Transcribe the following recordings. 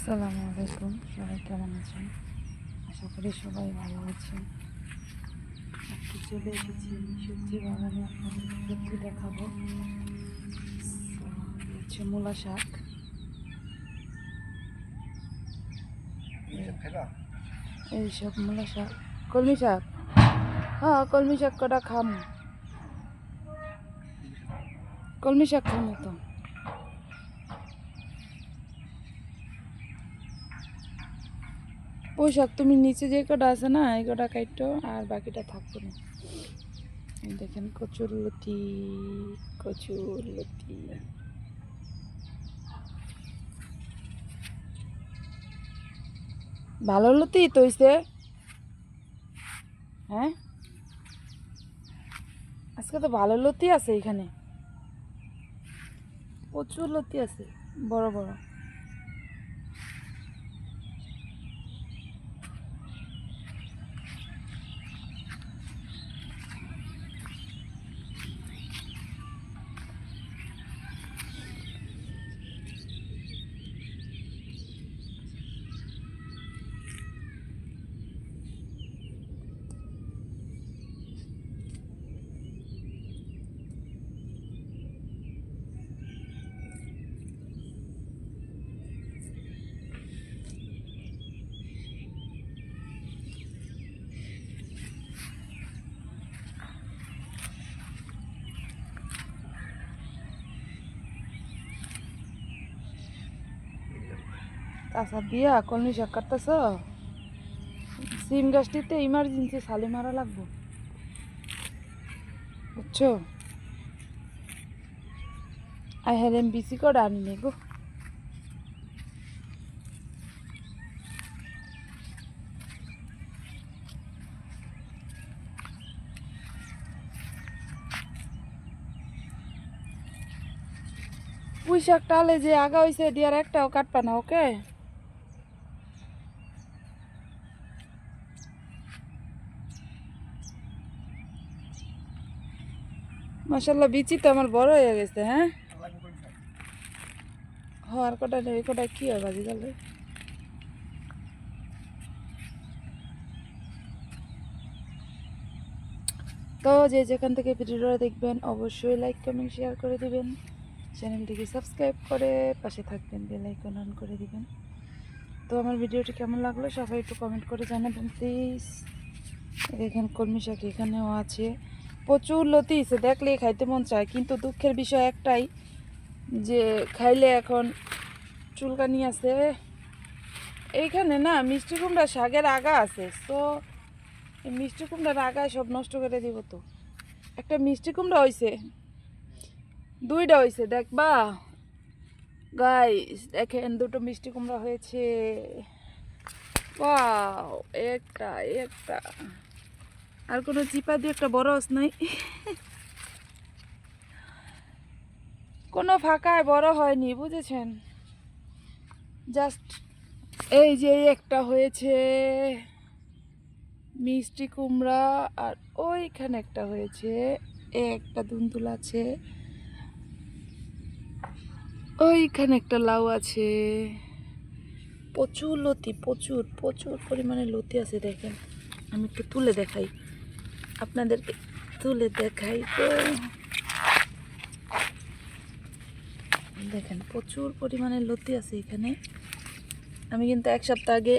আসসালামু আলাইকুম। সবাই কেমন আছেন? আশা করি সবাই ভালো আছেন। চলে এসেছি সবজি বাগানে সবজি দেখাবো। হচ্ছে মূলা শাক। এই সব মূলা শাক। কলমি শাক। হ্যাঁ কলমি শাক কটা খাম। কলমি শাক খামো তো ওই তুমি নিচে যে কটা আছে না, এই কটা কাইটো আর বাকিটা থাকব না। দেখেন, কচুর লতি কচুর লতি। ভালো লতি তৈছে হ্যাঁ? আজকে তো ভালো লতি আছে এখানে। প্রচুর লতি আছে, বড় বড়। আচ্ছা দিয়া কলমি শাক কাটতেছ? সিম গাছটিতে ইমার্জেন্সি সালি মারা লাগবো। বুঝছ? আই হ্যাড এম বিসি করে আনি নে গো। পুঁই শাক টালে যে আগা হয়েছে দিয়ার একটাও কাটবা না, ওকে? মাসাল্লাহ বিচি তো আমার বড় হয়ে গেছে হ্যাঁ? আর কটা নেই কটা কি হবে বাজি গেলে তো যে যেখান থেকে ভিডিওটা দেখবেন, অবশ্যই লাইক কমেন্ট শেয়ার করে দিবেন। চ্যানেলটিকে সাবস্ক্রাইব করে পাশে থাকবেন বেল আইকন অন করে দিবেন। তো আমার ভিডিওটি কেমন লাগল সবাই একটু কমেন্ট করে জানাবেন প্লিজ দেখেন কলমি শাক এখানেও আছে। প্রচুর লতি লতিছে, দেখলেই খাইতে মন চায়। কিন্তু দুঃখের বিষয় একটাই যে, খাইলে এখন চুলকানি আছে। এইখানে না, মিষ্টি কুমড়া শাকের আগা আছে। তো মিষ্টি কুমড়ার আগায় সব নষ্ট করে দিব তো। একটা মিষ্টি কুমড়া হয়েছে দুইটা হয়েছে দেখবা গাই দেখেন দুটো মিষ্টি কুমড়া হয়েছে। ওয়াও একটা একটা। আর কোনো চিপা দিয়ে একটা বড় হস নাই। কোনো ফাঁকায় বড় হয়নি, বুঝেছেন? জাস্ট এই যে একটা হয়েছে, মিষ্টি কুমড়া, আর ওইখানে একটা হয়েছে একটা দুন্দুল আছে, ওইখানে একটা লাউ আছে। প্রচুর লতি, প্রচুর প্রচুর পরিমাণে লতি আছে, দেখেন। আমি একটু তুলে দেখাই। আপনাদেরকে তুলে দেখাই তো দেখেন, প্রচুর পরিমাণে লতি আছে এখানে। আমি কিন্তু এক সপ্তাহ আগে,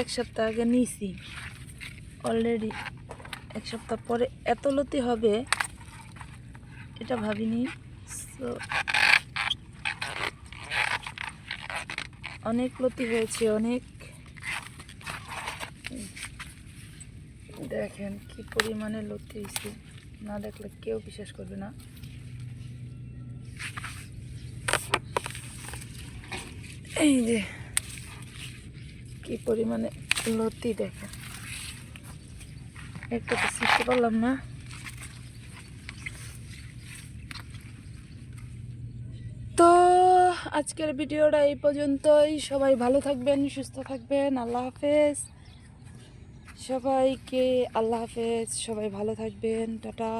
এক সপ্তাহ আগে নিয়েছি অলরেডি এক সপ্তাহ পরে এত লতি হবে, এটা ভাবিনি। সো অনেক লতি হয়েছে, অনেক দেখেন কি পরিমাণে লতি হয়েছে না দেখলে কেউ বিশ্বাস করবে না। এই যে কি পরিমাণে লতি দেখেন। একটা তো শিখতে পারলাম না। তো আজকের ভিডিওটা এই পর্যন্তই। সবাই ভালো থাকবেন, সুস্থ থাকবেন। আল্লাহ হাফেজ। সবাইকে আল্লাহ হাফেজ সবাই ভালো থাকবেন টাটা।